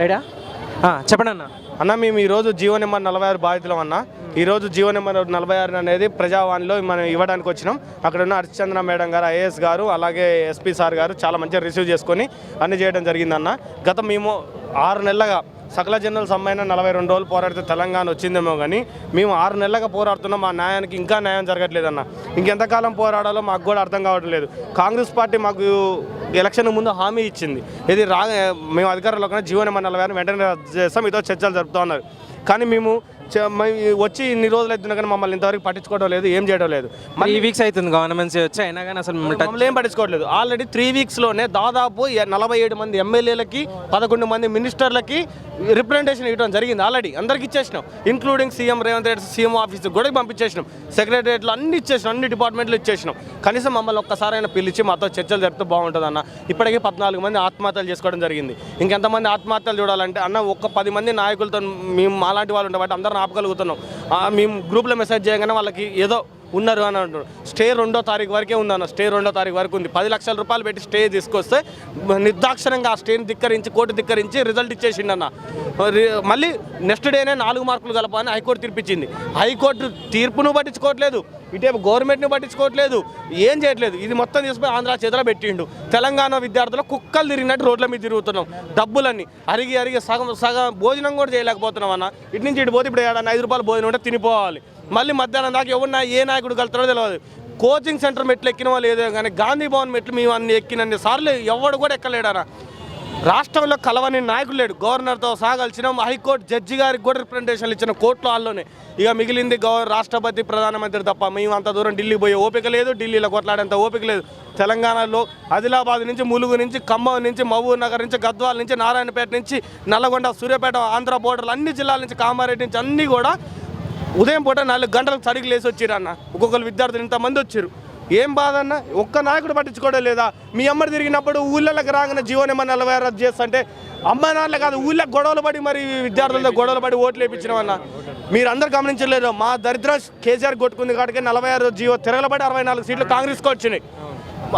రైడా చెప్పండి అన్న. అన్న మేము ఈరోజు జీవో నెంబర్ నలభై ఆరు బాధితులం అన్న. ఈరోజు జీవో నెంబర్ నలభై ఆరు అనేది ప్రజావాణిలో మనం ఇవ్వడానికి వచ్చినాం. అక్కడ ఉన్న హరిశ్చంద్ర మేడం గారు ఐఏఎస్ గారు అలాగే ఎస్పీ సార్ గారు చాలా మంచిగా రిసీవ్ చేసుకొని అన్ని చేయడం జరిగిందన్న గత మేము ఆరు నెలలుగా సకల జనరల్ సమ్మైన నలభై రెండు రోజులు పోరాడితే తెలంగాణ వచ్చిందేమో కానీ మేము ఆరు నెలలుగా పోరాడుతున్నాం. మా న్యాయానికి ఇంకా న్యాయం జరగట్లేదన్న ఇంకెంతకాలం పోరాడాలో మాకు కూడా అర్థం కావట్లేదు. కాంగ్రెస్ పార్టీ మాకు ఎలక్షన్ ముందు హామీ ఇచ్చింది. ఇది రా మేము అధికారంలో కన్నా జీవన నెంబర్ నలభై ఆరు వెంటనే రద్దు చేస్తాం ఇదో చర్చలు జరుపుతూ ఉన్నారు. కానీ మేము వచ్చి ఇన్ని రోజులు అవుతున్నా కానీ మమ్మల్ని ఇంతవరకు పట్టించుకోవడం లేదు ఏం చేయడం లేదు. త్రీ వీక్స్ అవుతుంది గవర్నమెంట్స్ వచ్చి అయినా కానీ అసలు మిమ్మల్ని ఏం పట్టించుకోవట్లేదు. ఆల్రెడీ త్రీ వీక్స్లోనే దాదాపు నలభై ఏడు మంది ఎమ్మెల్యేలకి పదకొండు మంది మినిస్టర్లకి రిప్రజెంటేషన్ ఇవ్వడం జరిగింది ఆల్రెడీ అందరికి ఇచ్చేసినాం. Including CM Revanth Reddy CM office కూడా పంపించేసినాం. సెక్రటరియట్లో అన్ని ఇచ్చేసినాం అన్ని డిపార్ట్మెంట్లు ఇచ్చేసినాం. కనీసం మమ్మల్ని ఒక్కసారైనా పిలిచి మాతో చర్చలు జరిపితే బాగుంటుంది అన్న ఇప్పటికీ పద్నాలుగు మంది ఆత్మహత్యలు చేసుకోవడం జరిగింది. ఇంకెంతమంది ఆత్మహత్యలు చూడాలంటే అన్న ఒక్క పది మంది నాయకులతో మేము మాలాంటి వాళ్ళు ఉండబట్టి అందరం ఆపగలుగుతున్నాం ఆ, మేము గ్రూప్లో మెసేజ్ చేయగానే వాళ్ళకి ఏదో ఉన్నారు అని అంటున్నారు. స్టే రెండో తారీఖు వరకే ఉందన్న స్టే రెండో తారీఖు వరకు ఉంది. పది లక్షల రూపాయలు పెట్టి స్టే తీసుకొస్తే నిర్దాక్షణంగా ఆ స్టేని ధిక్కరించి కోర్టు ధిక్కరించి రిజల్ట్ ఇచ్చేసిండన్న. మళ్ళీ నెక్స్ట్ డేనే నాలుగు మార్కులు కలపని హైకోర్టు తీర్పిచ్చింది. హైకోర్టు తీర్పును పట్టించుకోవట్లేదు ఇటేపు గవర్నమెంట్ని పట్టించుకోవట్లేదు ఏం చేయట్లేదు. ఇది మొత్తం తీసుకుని ఆంధ్ర చేతిలో పెట్టిండు. తెలంగాణ విద్యార్థులు కుక్కలు తిరిగినట్టు రోడ్ల మీద తిరుగుతున్నాం. డబ్బులన్నీ అరిగి అరిగి సగం సగం భోజనం కూడా చేయలేకపోతున్నాం అన్న. ఇటు నుంచి ఇటు పోతే ఇప్పుడు ఏడన్నా ఐదు రూపాయలు భోజనం ఉంటే తినిపోవాలి. మళ్ళీ మధ్యాహ్నం దాకా ఎవరు ఏ నాయకుడు కలుతారో తెలియదు కోచింగ్ సెంటర్ మెట్లు ఎక్కిన వాళ్ళు ఏదో కానీ గాంధీ భవన్ మెట్లు మేము అన్ని ఎక్కినన్ని సార్లు ఎవడు కూడా ఎక్కలేడారా రాష్ట్రంలో కలవని నాయకులు లేడు. గవర్నర్తో సహా కలిసినాం. హైకోర్టు జడ్జి గారికి కూడా రిప్రజెంటేషన్లు ఇచ్చిన కోర్టులో వాళ్ళలోనే ఇక మిగిలింది గవర్ రాష్ట్రపతి ప్రధానమంత్రి తప్ప మేము అంత దూరం ఢిల్లీ పోయే ఓపిక లేదు. ఢిల్లీలో కొట్లాడేంత ఓపిక లేదు. తెలంగాణలో ఆదిలాబాద్ నుంచి ములుగు నుంచి ఖమ్మం నుంచి మహబూబ్ నగర్ నుంచి గద్వాల నుంచి నారాయణపేట నుంచి నల్లగొండ సూర్యాపేట ఆంధ్ర బోర్డర్లు అన్ని జిల్లాల నుంచి కామారెడ్డి నుంచి అన్నీ కూడా ఉదయం పూట నాలుగు గంటలకు సడికి లేసి వచ్చారు అన్న. ఒక్కొక్కరు విద్యార్థులు ఇంతమంది వచ్చారు ఏం బాధ అన్న? ఒక్క నాయకుడు పట్టించుకోవడం లేదా? మీ అమ్మడి తిరిగినప్పుడు ఊళ్ళకి రాగానే జీవో నెంబర్ నలభై రద్దు చేస్తుంటే అమ్మ నాన్నలు కాదు ఊళ్ళకి గొడవలు పడి మరి విద్యార్థులతో గొడవలు పడి ఓట్లు వేయించినామన్న మీరు అందరు గమనించలేరు మా దరిద్ర కేసీఆర్ కొట్టుకుంది కాబట్టి నలభై ఆరు జీవో తిరగలబడి అరవై నాలుగు సీట్లు కాంగ్రెస్కి వచ్చినాయి.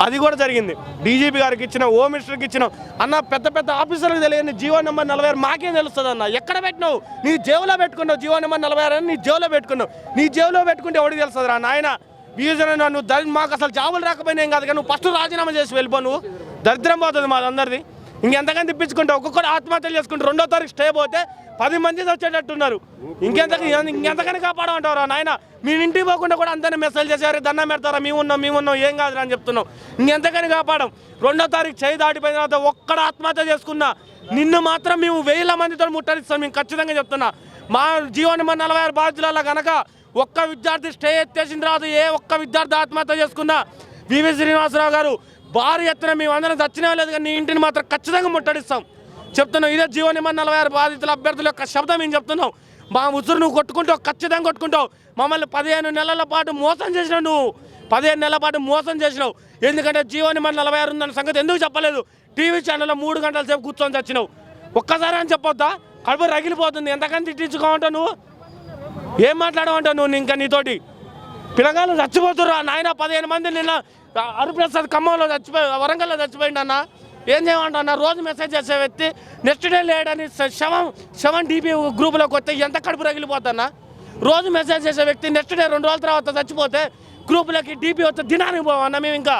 అది కూడా జరిగింది. డీజీపీ గారికి ఇచ్చిన హోమ్ మినిస్టర్కి ఇచ్చిన. అన్న పెద్ద పెద్ద ఆఫీసర్లకు తెలియని జీవో నెంబర్ నలభై ఆరు మాకేం తెలుస్తుంది అన్న? ఎక్కడ పెట్టినావు? నీ జేబులో పెట్టుకున్నావు జీవో నెంబర్ నలభై ఆరు అని నీ జేబులో పెట్టుకున్నావు. నీ జేబులో పెట్టుకుంటే ఎవడికి తెలుస్తుంది రా నాయన? బీజన్ నన్ను దరి మాకు అసలు జాబులు రాకపోయినా ఏం కాదు కానీ నువ్వు ఫస్ట్ రాజీనామా చేసి వెళ్ళిపో నువ్వు. దరిద్రం పోతుంది మాదందరిది ఇంకెంతకని తెప్పించుకుంటే? ఒక్కొక్కరు ఆత్మహత్యలు చేసుకుంటారు. రెండో తారీఖు స్టే పోతే పది మంది వచ్చేటట్టున్నారు ఇంకెంత ఇంకెంతకని కాపాడమంటారా నాయన? మీ ఇంటికి పోకుండా కూడా అందరినీ మెసేజ్ చేశారు దండం పెడతారా? మేము ఉన్నాం మేము ఉన్నాం ఏం కాదురా అని చెప్తున్నాం ఇంకెంతకని కాపాడం? రెండో తారీఖు చేయి దాటిపోయిన తర్వాత ఒక్కడ ఆత్మహత్య చేసుకున్నా నిన్ను మాత్రం మేము వేల మందితో ముట్టడిస్తాం. మేము ఖచ్చితంగా చెప్తున్నా. మా జీవన మన నలభై ఆరు బాధ్యులలో కనుక ఒక్క విద్యార్థి స్టే ఎత్తేసిన తర్వాత ఏ ఒక్క విద్యార్థి ఆత్మహత్య చేసుకున్నా వివి శ్రీనివాసరావు గారు భారీ ఎత్తున మేము చచ్చినా లేదు కానీ నీ ఇంటిని మాత్రం ఖచ్చితంగా ముట్టడిస్తాం. చెప్తున్నాం ఇదే జీవో నిబంధన నలభై ఆరు బాధితుల అభ్యర్థుల యొక్క శబ్దం మేము చెప్తున్నాం మా ఉసురు నువ్వు కొట్టుకుంటావు ఖచ్చితంగా కొట్టుకుంటావు. మమ్మల్ని పదిహేను నెలల పాటు మోసం చేసినావు నువ్వు. పదిహేను నెలల పాటు మోసం చేసినావు. ఎందుకంటే జీవో నిబంధన నలభై ఆరు ఉందన్న సంగతి ఎందుకు చెప్పలేదు? టీవీ ఛానల్లో మూడు గంటల సేపు కూర్చొని చచ్చినావు. ఒక్కసారి అని చెప్పొద్దా? కడుపు రగిలిపోతుంది. ఎంతకని తిట్టించుకోమంటావు నువ్వు? ఏం మాట్లాడమంటావు నువ్వు ఇంకా నీతోటి? పిల్లగాళ్ళు చచ్చిపోతుర్రా. నాయన పదిహేను మంది నిన్న అరుప్రసాద్ ఖమ్మంలో చచ్చిపోయి వరంగల్లో చచ్చిపోయిండు అన్న. ఏం చేయమంటా అన్న? రోజు మెసేజ్ చేసే వ్యక్తి నెక్స్ట్ డే లేడని శవం శవం డీపీ గ్రూప్లోకి వస్తే ఎంత కడుపు రగిలిపోతానా రోజు మెసేజ్ చేసే వ్యక్తి నెక్స్ట్ డే రెండు రోజుల తర్వాత చచ్చిపోతే గ్రూపులకి డీపీ వస్తే దినానికి పోవన్నా మేము ఇంకా?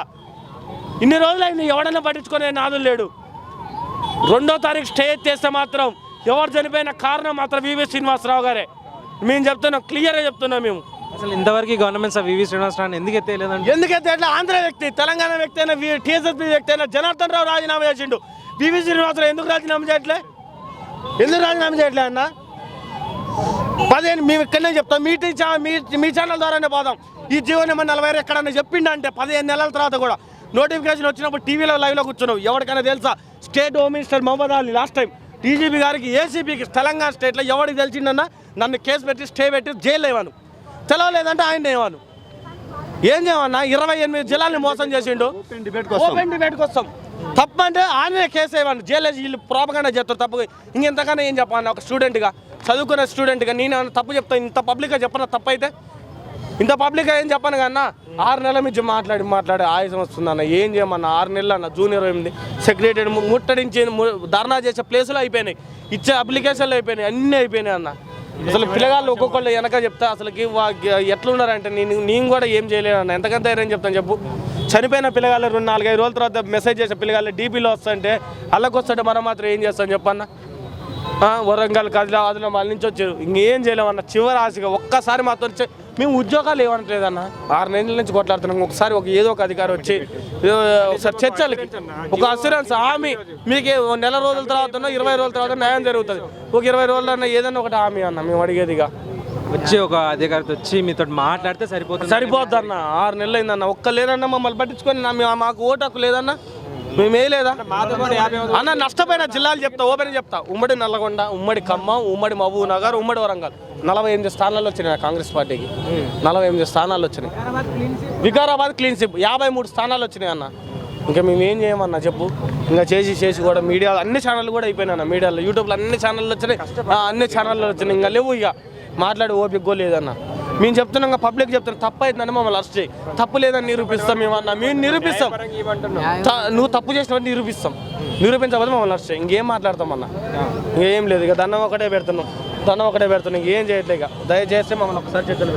ఇన్ని రోజులైంది ఎవడన్నా పట్టించుకునే నాదులు లేడు. రెండో తారీఖు స్టే చేస్తే మాత్రం ఎవరు చనిపోయిన కారణం మాత్రం వివి శ్రీనివాసరావు గారే. మేము చెప్తున్నాం క్లియర్గా చెప్తున్నాం మేము. అసలు ఇంతవరకు గవర్నమెంట్స్ వివి శ్రీనివాసరావు ఎందుకు ఎత్తేయలేదండి? ఎందుకైతే అట్లా ఆంధ్ర వ్యక్తి తెలంగాణ వ్యక్తి అయినా టీఎస్ఎస్పీ వ్యక్తి అయినా జనార్దన్ రావు రాజీనామా చేసిండు. వివి శ్రీనివాసరావు ఎందుకు రాజీనామా చేయట్లే? ఎందుకు రాజీనామా చేయట్లే అన్న? పదిహేను మేము ఇక్కడనే చెప్తాం. మీ టీ మీ ఛానల్ ద్వారానే పోదాం. ఈ జీవన నలభై ఆరు ఎక్కడన్నా చెప్పిండ అంటే పదిహేను నెలల తర్వాత కూడా నోటిఫికేషన్ వచ్చినప్పుడు టీవీలో లైవ్లో కూర్చున్నావు ఎవరికైనా తెలుసా? State home minister Mohammad Ali last time DGP గారికి ఏసీపీకి తెలంగాణ స్టేట్లో ఎవరికి తెలిసిందన్నా నన్ను కేసు పెట్టి స్టే పెట్టి జైలు ఇవ్వను. తెలవలేదంటే ఆయన ఇవ్వను ఏం చేయమన్నా? ఇరవై ఎనిమిది జిల్లాల్ని మోసం చేసిండు. ఓపెన్ డిబేట్కి వస్తాం తప్పు అంటే ఆయనే కేసు వేయమని జైలు వీళ్ళు ప్రాపగానే చేస్తారు తప్పు ఇంకెంతకన్నా ఏం చెప్పాను ఒక స్టూడెంట్గా చదువుకునే స్టూడెంట్గా నేను తప్పు చెప్తాను ఇంత పబ్లిక్గా చెప్పిన? తప్పు అయితే ఇంత పబ్లిక్ ఏం చెప్పను కన్నా? ఆరు నెలల నుంచి మాట్లాడి మాట్లాడి ఆయుసం వస్తుంది అన్న ఏం చేయమన్న? ఆరు నెలలు అన్న. జూనియర్ అయింది సెక్రటరీ ముట్టడించి ధర్నా చేసే ప్లేసులు అయిపోయినాయి. ఇచ్చే అప్లికేషన్లు అయిపోయినాయి. అన్నీ అయిపోయినాయి అన్న. అసలు పిల్లగాళ్ళు ఒక్కొక్కళ్ళు వెనక చెప్తా అసలుకి వా- ఎట్లున్నారంటే నేను నేను కూడా ఏం చేయలేను అన్న. ఎంతకంత ధైర్యం చెప్తాను చెప్పు. చనిపోయిన పిల్లగాళ్ళు రెండు నాలుగైదు రోజుల తర్వాత మెసేజ్ చేసే పిల్లగాళ్ళు డీపీలో వస్తుంటే అల్లకొస్తుంటే మనం మాత్రం ఏం చేస్తాం చెప్పన్న? వరంగల్ కదిలా అదిలో మళ్ళీ నుంచి వచ్చారు. ఇంకేం చేయలేమన్న చివరి ఆశగా ఒక్కసారి మాతో మేము ఉద్యోగాలు ఇవ్వట్లేదన్న ఆరు నెలల నుంచి కొట్లాడుతున్నాం. ఒకసారి ఒక ఏదో ఒక అధికారి వచ్చి ఒకసారి చర్చలకి ఒక అసూరెన్స్ హామీ. మీకు నెల రోజుల తర్వాత ఇరవై రోజుల తర్వాత న్యాయం జరుగుతుంది. ఒక ఇరవై రోజులన్నా ఏదన్నా ఒకటి హామీ అన్న మేము అడిగేదిగా వచ్చి ఒక అధికారితో వచ్చి మీతో మాట్లాడితే సరిపోతుంది సరిపోద్ది అన్న ఆరు నెలలు అయిందన్న. ఒక్క లేదన్నా మమ్మల్ని పట్టించుకొని మాకు ఓటు హక్కు లేదన్నా మేమే అన్న నష్టపోయిన జిల్లాలు చెప్తా ఓపెన్ చెప్తా. ఉమ్మడి నల్లగొండ ఉమ్మడి ఖమ్మం ఉమ్మడి మహబూబ్ నగర్ ఉమ్మడి వరంగల్. నలభై ఎనిమిది స్థానాలు వచ్చినాయి కాంగ్రెస్ పార్టీకి. నలభై ఎనిమిది స్థానాలు వచ్చినాయి. వికారాబాద్ క్లీన్ స్విప్ యాభై మూడు స్థానాలు వచ్చినాయి అన్న. ఇంకా మేము ఏం చేయమన్నా చెప్పు? ఇంకా చేసి చేసి కూడా మీడియా అన్ని ఛానళ్ళు కూడా అయిపోయినాయి అన్న మీడియాలో యూట్యూబ్లో అన్ని ఛానళ్ళు వచ్చినాయి. అన్ని ఛానళ్ళు వచ్చినాయి. ఇంకా లేవు ఇక. మాట్లాడి ఓపిక లేదన్న. మేము చెప్తున్నాం పబ్లిక్ చెప్తున్నాం తప్పు అయిందని మమ్మల్ని అరెస్ట్ చేయి. తప్పు లేదని నిరూపిస్తాం మేము అన్న మేము నిరూపిస్తాం. త- నువ్వు తప్పు చేసినట్టు నిరూపిస్తాం. నిరూపించకపోతే మమ్మల్ని అరెస్ట్ చేయి. ఇంకేం మాట్లాడతాం అన్న? ఇంకేం లేదు ఇక దండం ఒకటే పెడుతున్నాం. దండం ఒకటే పెడుతున్నాం ఇంకేం చేయట్లేదు ఇక. దయచేసి మమ్మల్ని ఒకసారి చేతులు